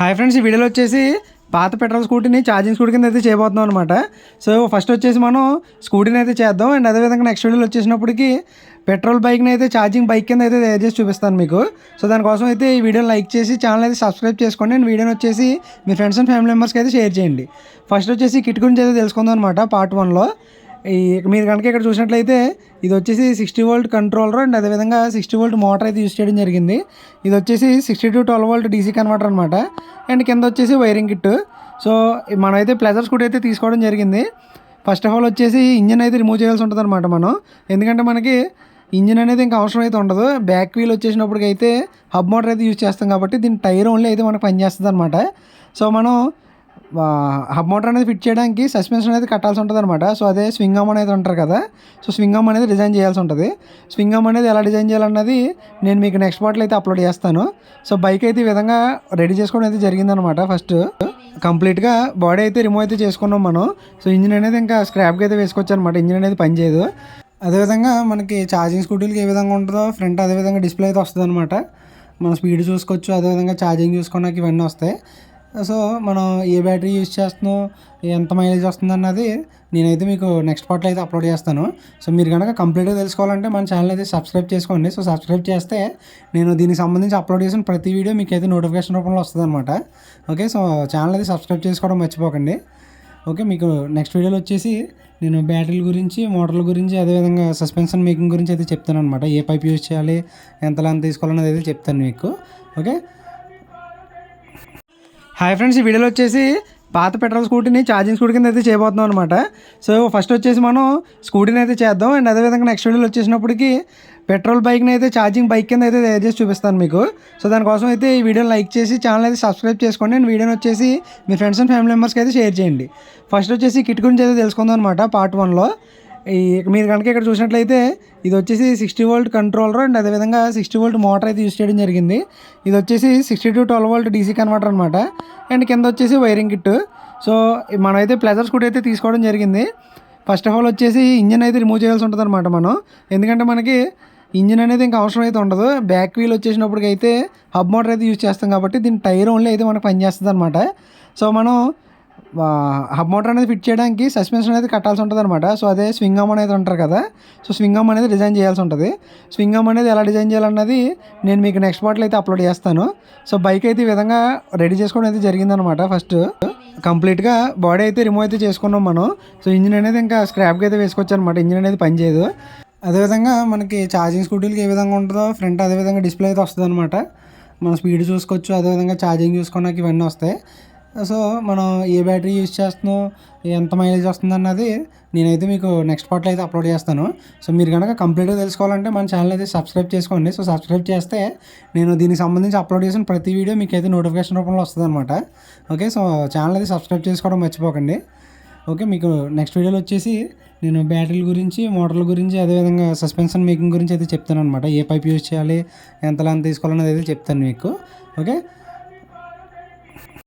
Hi friends ఈ వీడియోలో వచ్చేసి పాత పెట్రోల్ స్కూటీని ఛార్జింగ్ స్కూటీ కింద అయితే చేయబోతున్నాం అనమాట సో ఫస్ట్ వచ్చేసి మనం స్కూటీని అయితే చేద్దాం. అండ్ అదేవిధంగా నెక్స్ట్ వీడియోలో వచ్చేసినప్పటికి పెట్రోల్ బైక్ని అయితే ఛార్జింగ్ బైక్ కింద అయితే తయారు చేసి చూపిస్తాను మీకు. సో దానికోసం అయితే ఈ వీడియోని లైక్ చేసి ఛానల్ అయితే సబ్స్క్రైబ్ చేసుకోండి. అండ్ వీడియోని వచ్చేసి మీ ఫ్రెండ్స్ అండ్ ఫ్యామిలీ మెంబర్స్కి అయితే షేర్ చేయండి. ఫస్ట్ వచ్చేసి కిట్ గురించి అయితే తెలుసుకుందాం అనమాట పార్ట్ వన్లో మీరు కనుక ఇక్కడ చూసినట్లయితే ఇది వచ్చేసి సిక్స్టీ వోల్ట్ కంట్రోలర్ అండ్ అదేవిధంగా సిక్స్టీ వోల్ట్ మోటార్ అయితే యూస్ చేయడం జరిగింది. ఇది వచ్చేసి sixty to twelve volt DC converter అనమాట అండ్ కింద వచ్చేసి వైరింగ్ కిట్ సో మనమైతే ప్లెజర్ స్కూటీ అయితే తీసుకోవడం జరిగింది. ఫస్ట్ ఆఫ్ ఆల్ వచ్చేసి ఇంజిన్ అయితే రిమూవ్ చేయాల్సి ఉంటుంది అనమాట మనం. ఎందుకంటే మనకి ఇంజిన్ అనేది ఇంకా అవసరం అయితే ఉండదు. బ్యాక్ వీల్ వచ్చేసినప్పటికైతే హబ్ మోటార్ అయితే యూజ్ చేస్తాం కాబట్టి దీని టైర్ ఓన్లీ అయితే మనకు పనిచేస్తుంది అనమాట సో మనం హబ్ మోటార్ అనేది ఫిట్ చేయడానికి సస్పెన్షన్ అనేది కట్టాల్సి ఉంటుంది అనమాట సో అదే స్వింగ్ అనేది ఉంటారు కదా. సో స్వింగ్ అనేది డిజైన్ చేయాల్సి ఉంటుంది. స్వింగ్ అనేది ఎలా డిజైన్ చేయాలన్నది నేను మీకు నెక్స్ట్ పార్ట్లో అయితే అప్లోడ్ చేస్తాను. సో బైక్ అయితే ఈ విధంగా రెడీ చేసుకోవడం అయితే జరిగిందనమాట ఫస్ట్ కంప్లీట్గా బాడీ అయితే రిమూవ్ అయితే చేసుకున్నాం మనం. సో ఇంజిన్ అనేది ఇంకా స్క్రాప్కి అయితే వేసుకోవచ్చు అనమాట ఇంజిన్ అనేది పనిచేయదు అదేవిధంగా మనకి ఛార్జింగ్ స్కూటీలకి ఏ విధంగా ఉంటుందో ఫ్రంట్ అదేవిధంగా డిస్ప్లే అయితే వస్తుంది అనమాట మనం స్పీడ్ చూసుకోవచ్చు. అదేవిధంగా ఛార్జింగ్ చూసుకోవడానికి ఇవన్నీ వస్తాయి. సో మనం ఏ బ్యాటరీ యూజ్ చేస్తున్నాం ఎంత మైలేజ్ వస్తుంది అన్నది నేనైతే మీకు నెక్స్ట్ పార్ట్లో అయితే అప్లోడ్ చేస్తాను. సో మీరు కనుక కంప్లీట్గా తెలుసుకోవాలంటే మన ఛానల్ అయితే సబ్స్క్రైబ్ చేసుకోండి. సో సబ్స్క్రైబ్ చేస్తే నేను దీనికి సంబంధించి అప్లోడ్ చేసిన ప్రతి వీడియో మీకు అయితే నోటిఫికేషన్ రూపంలో వస్తుంది అనమాట ఓకే సో ఛానల్ అయితే సబ్స్క్రైబ్ చేసుకోవడం మర్చిపోకండి. ఓకే మీకు నెక్స్ట్ వీడియోలో వచ్చేసి నేను బ్యాటరీల గురించి మోటార్ల గురించి అదేవిధంగా సస్పెన్షన్ మేకింగ్ గురించి అయితే చెప్తాను అనమాట ఏ పైప్ యూజ్ చేయాలి ఎంత లెంత్ తీసుకోవాలన్నది అయితే చెప్తాను మీకు. ఓకే హాయ్ ఫ్రెండ్స్ ఈ వీడియోలో వచ్చేసి పాత పెట్రోల్ స్కూటీని ఛార్జింగ్ స్కూటీ కింద అయితే చేయబోతున్నాం అనమాట సో ఫస్ట్ వచ్చేసి మనం స్కూటీని అయితే చేద్దాం. అండ్ అదేవిధంగా నెక్స్ట్ వీడియోలో వచ్చేసినప్పటికి పెట్రోల్ బైక్ని అయితే ఛార్జింగ్ బైక్ కింద అయితే తయారు చేసి చూపిస్తాను మీకు. సో దానికోసం అయితే ఈ వీడియోని లైక్ చేసి ఛానల్ అయితే సబ్స్క్రైబ్ చేసుకోండి. అండ్ వీడియోని వచ్చేసి మీ ఫ్రెండ్స్ అండ్ ఫ్యామిలీ మెంబర్స్కి అయితే షేర్ చేయండి. ఫస్ట్ వచ్చేసి కిట్ గురించి అయితే తెలుసుకుందాం అనమాట పార్ట్ వన్లో మీరు కనుక ఇక్కడ చూసినట్లయితే ఇది వచ్చేసి సిక్స్టీ వోల్ట్ కంట్రోలర్ అండ్ అదేవిధంగా సిక్స్టీ వోల్ట్ మోటార్ అయితే యూస్ చేయడం జరిగింది. ఇది వచ్చేసి sixty to twelve volt DC converter అనమాట అండ్ కింద వచ్చేసి వైరింగ్ కిట్ సో మనమైతే ప్లెజర్ స్కూటీ అయితే తీసుకోవడం జరిగింది. ఫస్ట్ ఆఫ్ ఆల్ వచ్చేసి ఇంజిన్ అయితే రిమూవ్ చేయాల్సి ఉంటుంది అనమాట మనం. ఎందుకంటే మనకి ఇంజిన్ అనేది ఇంకా అవసరం అయితే ఉండదు. బ్యాక్ వీల్ వచ్చేసినప్పటికైతే హబ్ మోటార్ అయితే యూజ్ చేస్తాం కాబట్టి దీని టైర్ ఓన్లీ అయితే మనకు పనిచేస్తుంది అనమాట సో మనం హబ్ మోటార్ అనేది ఫిట్ చేయడానికి సస్పెన్షన్ అనేది కట్టాల్సి ఉంటుంది అనమాట సో అదే స్వింగ్ అనేది ఉంటారు కదా. సో స్వింగ్ అనేది డిజైన్ చేయాల్సి ఉంటుంది. స్వింగ్ అనేది ఎలా డిజైన్ చేయాలన్నది నేను మీకు నెక్స్ట్ పార్ట్లో అయితే అప్లోడ్ చేస్తాను. సో బైక్ అయితే ఈ విధంగా రెడీ చేసుకోవడం అయితే జరిగిందనమాట ఫస్ట్ కంప్లీట్గా బాడీ అయితే రిమూవ్ అయితే చేసుకున్నాం మనం. సో ఇంజిన్ అనేది ఇంకా స్క్రాప్కి అయితే వేసుకోవచ్చు అనమాట ఇంజిన్ అనేది పనిచేయదు అదేవిధంగా మనకి ఛార్జింగ్ స్కూటీలకి ఏ విధంగా ఉంటుందో ఫ్రంట్ అదేవిధంగా డిస్ప్లే అయితే వస్తుంది అనమాట మనం స్పీడ్ చూసుకోవచ్చు. అదేవిధంగా ఛార్జింగ్ చూసుకోవడానికి ఇవన్నీ వస్తాయి. సో మనం ఏ బ్యాటరీ యూజ్ చేస్తున్నాం ఎంత మైలేజ్ వస్తుంది అన్నది నేనైతే మీకు నెక్స్ట్ పార్ట్లో అయితే అప్లోడ్ చేస్తాను. సో మీరు కనుక కంప్లీట్గా తెలుసుకోవాలంటే మన ఛానల్ అయితే సబ్స్క్రైబ్ చేసుకోండి. సో సబ్స్క్రైబ్ చేస్తే నేను దీనికి సంబంధించి అప్లోడ్ చేసిన ప్రతి వీడియో మీకు అయితే నోటిఫికేషన్ రూపంలో వస్తుంది అనమాట ఓకే సో ఛానల్ అయితే సబ్స్క్రైబ్ చేసుకోవడం మర్చిపోకండి. ఓకే మీకు నెక్స్ట్ వీడియోలో వచ్చేసి నేను బ్యాటరీల గురించి మోటార్ల గురించి అదేవిధంగా సస్పెన్షన్ మేకింగ్ గురించి అయితే చెప్తాను అనమాట ఏ పైప్ యూజ్ చేయాలి ఎంత లెంత్ తీసుకోవాలన్నది అయితే చెప్తాను మీకు. ఓకే